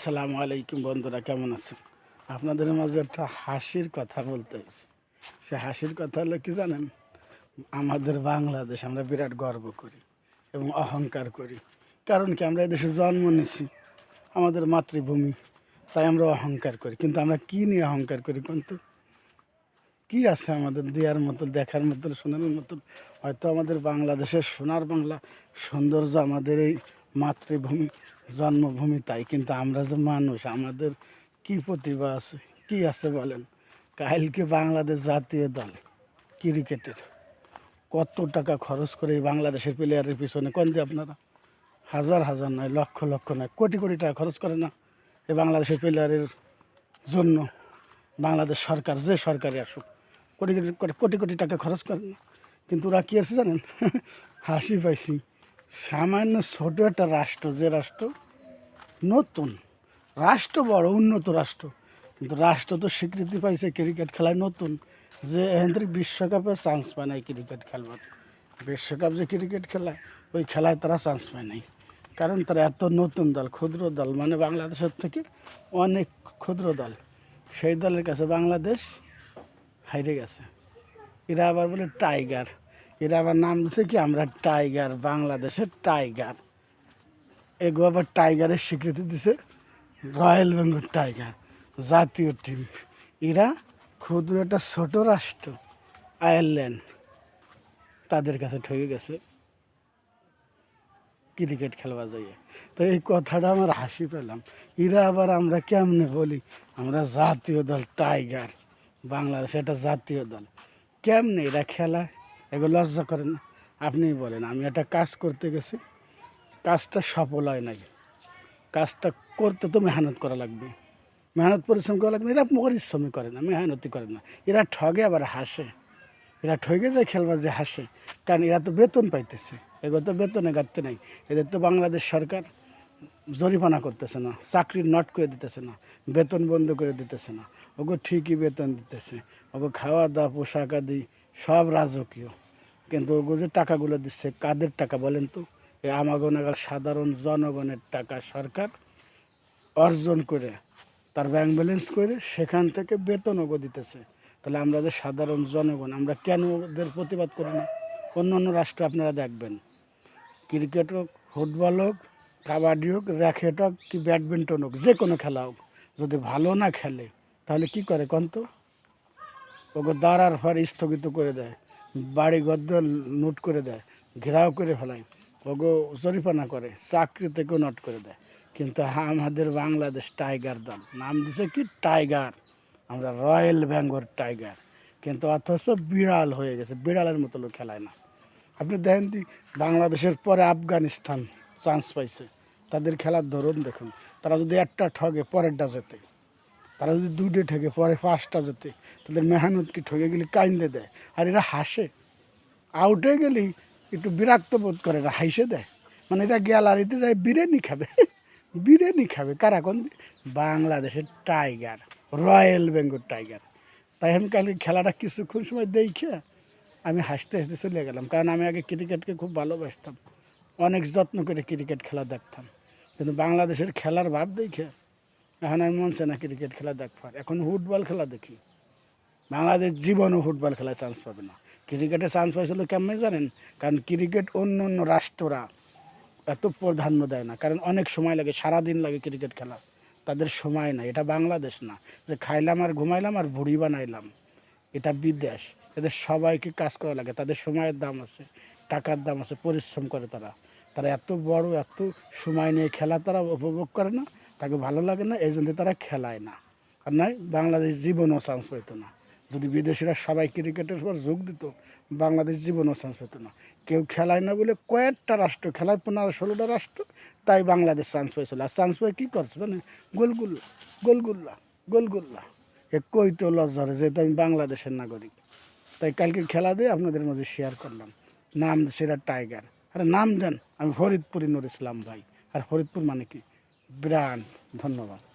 আসসালামু আলাইকুম বন্ধুরা, কেমন আছেন? আপনাদের মাঝে একটা হাসির কথা বলতে হয়েছে সে হাসির কথা হলো কি জানেন? আমাদের বাংলাদেশ, আমরা বিরাট গর্ব করি এবং অহংকার করি। কারণ কি, আমরা এদেশে জন্ম নিছি আমাদের মাতৃভূমি, তাই আমরা অহংকার করি। কিন্তু আমরা কি নিয়ে অহংকার করি কিন্তু কি আছে আমাদের দেওয়ার মতো, দেখার মতো, শোনার মতো? হয়তো আমাদের বাংলাদেশের সোনার বাংলা সৌন্দর্য আমাদের এই মাতৃভূমি, জন্মভূমি তাই, কিন্তু আমরা যে মানুষ, আমাদের কি প্রতিভা আছে? কি আছে বলেন? কালকে বাংলাদেশ জাতীয় দল, ক্রিকেটের, কত টাকা খরচ করে এই বাংলাদেশের প্লেয়ারের পিছনে? কোন দিয়ে আপনারা? হাজার হাজার নয়, লক্ষ লক্ষ নয়, কোটি কোটি টাকা খরচ করে না এই বাংলাদেশের প্লেয়ারের জন্য? বাংলাদেশ সরকার, যে সরকারে আসুক কোটি কোটি কোটি- কোটি কোটি টাকা খরচ করে না। কিন্তু ওরা কী আছে জানেন? হাসি পাইছি। সামান্য ছোট একটা রাষ্ট্র, যে রাষ্ট্র নতুন। রাষ্ট্র বড়, উন্নত রাষ্ট্র। কিন্তু রাষ্ট্র তো স্বীকৃতি পাইছে ক্রিকেট খেলায় নতুন। যে এখান বিশ্বকাপে চান্স পায় নাই ক্রিকেট খেলবার। বিশ্বকাপ যে ক্রিকেট খেলায়, ওই খেলায় তারা চান্স পায় নাই। কারণ তারা এত নতুন দল, ক্ষুদ্র দল মানে বাংলাদেশের থেকে অনেক ক্ষুদ্র দল। সেই দলের কাছে বাংলাদেশ হাইরে গেছে। এরা আবার বলে টাইগার এরা আবার নাম দিচ্ছে কি? আমরা টাইগার, বাংলাদেশের টাইগার। এগো আবার টাইগারের স্বীকৃতি দিছে, রয়্যাল বেঙ্গল টাইগার, জাতীয় টিম এরা ক্ষুদ্র একটা ছোট রাষ্ট্র, আয়ারল্যান্ড। তাদের কাছে ঠকে গেছে। ক্রিকেট খেলবা যাইয়ে। তো এই কথাটা আমার হাসি পেলাম। এরা আবার আমরা কেমনে বলি? আমরা জাতীয় দল টাইগার, বাংলাদেশ এটা জাতীয় দল। কেমনে এরা খেলা এগুলো লজ্জা করে না। আপনিই বলেন, আমি একটা কাজ করতে গেছি। কাজটা সফল হয় নাই। কাজটা করতে তো মেহনত করা লাগবে। মেহনত পরিশ্রম করা লাগবে। এরা পরিশ্রমই করে না মেহনতি করে না। এরা ঠগে আবার হাসে। এরা ঠগে যায় খেলবার যে হাসে। কারণ এরা তো বেতন পাইতেছে। এগুলো তো বেতনে গাড়তে নাই। এদের তো বাংলাদেশ সরকার জরিমানা করতেছে না চাকরি নট করে দিতেছে না, বেতন বন্ধ করে দিতেছে না। ওগো ঠিকই বেতন দিতেছে। ওগো খাওয়া দাওয়া পোশাক আদি সব রাজকীয়। কিন্তু ওগো যে টাকাগুলো দিচ্ছে, কাদের টাকা বলেন তো? এই আমাগনাগার সাধারণ জনগণের টাকা সরকার অর্জন করে, তার ব্যাংক ব্যালেন্স করে সেখান থেকে বেতন ওগো দিতেছে। তাহলে আমরা যে সাধারণ জনগণ, আমরা কেন ওদের প্রতিবাদ করি না? অন্য অন্য রাষ্ট্র আপনারা দেখবেন। ক্রিকেট হোক, ফুটবল হোক, কাবাডি হোক, র্যাকেট হোক কি ব্যাডমিন্টন হোক, যে কোনো খেলা হোক, যদি ভালো না খেলে, তাহলে কি করে কন তো ওকে দাঁড়ার ফর স্থগিত করে দেয়। বাড়ি গদ্দ নোট করে দেয়, ঘেরাও করে ফেলায়। ওগো জরিপানা করে, চাকরি থেকেও নোট করে দেয়। কিন্তু আমাদের বাংলাদেশ টাইগার দল, নাম দিছে কি টাইগার? আমরা রয়্যাল বেঙ্গল টাইগার। কিন্তু অথচ বিড়াল হয়ে গেছে, বিড়ালের মতো লোক খেলায় না। আপনি দেখেন দি, বাংলাদেশের পরে আফগানিস্তান চান্স পাইছে। তাদের খেলার ধরন দেখুন। তারা যদি একটা ঠগে পরেরটা যেতে তারা যদি দুটো ঠেকে, পরে পাঁচটা যেতে, তাদের মেহনত কি ঠকে গেলে কাইন্দে দেয়। আর এরা হাসে। আউটে গেলেই একটু বিরক্ত বোধ করে, এরা হাইসে দেয়। মানে এরা গ্যালারিতে যায়, বিরিয়ানি খাবে। বিরিয়ানি খাবে। কারাকন বাংলাদেশের টাইগার, রয়্যাল বেঙ্গল টাইগার। তাই আমি কালকে খেলাটা কিছুক্ষণ সময় দেখে আমি হাসতে হাসতে চলে গেলাম। কারণ আমি আগে ক্রিকেটকে খুব ভালোবাসতাম। অনেক যত্ন করে ক্রিকেট খেলা দেখতাম। কিন্তু বাংলাদেশের খেলার ভাব দেখে এখন আমি মন না ক্রিকেট খেলা দেখবার এখন ফুটবল খেলা দেখি। বাংলাদেশ জীবনও ফুটবল খেলায় চান্স পাবে না। ক্রিকেটে চান্স পাইছিল কেমন জানেন? কারণ ক্রিকেট অন্য অন্য রাষ্ট্ররা এত প্রাধান্য দেয় না। কারণ অনেক সময় লাগে সারা দিন লাগে ক্রিকেট খেলা। তাদের সময় নাই। এটা বাংলাদেশ না। যে খাইলাম আর ঘুমাইলাম আর ভুড়ি বানাইলাম, এটা বিদেশ। এদের সবাইকে কাজ করা লাগে। তাদের সময়ের দাম আছে, টাকার দাম আছে, পরিশ্রম করে তারা। তারা এত বড়, এত সময় নিয়ে খেলা তারা উপভোগ করে না। তাকে ভালো লাগে না, এই জন্য তারা খেলায় না। আর নয় বাংলাদেশ জীবনও চান্স পেত না। যদি বিদেশিরা সবাই ক্রিকেটের উপর যোগ দিত, বাংলাদেশ জীবনও চান্স পেত না। কেউ খেলায় না বলে কয়েকটা রাষ্ট্র খেলায় পনেরো ষোলোটা রাষ্ট্র, তাই বাংলাদেশ চান্স পেয়েছিল। আর চান্স পেয়ে কী করছে জানেন? গোলগুল্লা গোলগুল্লা গোলগুল্লা। এ কই তো লজ্জারে যেহেতু আমি বাংলাদেশের নাগরিক। তাই কালকে খেলা দিয়ে আপনাদের মাঝে শেয়ার করলাম। নাম সেরা টাইগার আরে নাম দেন, আমি ফরিদপুরি নুর ইসলাম ভাই। আর ফরিদপুর মানে কি? ব্রান্ড ধন্যবাদ।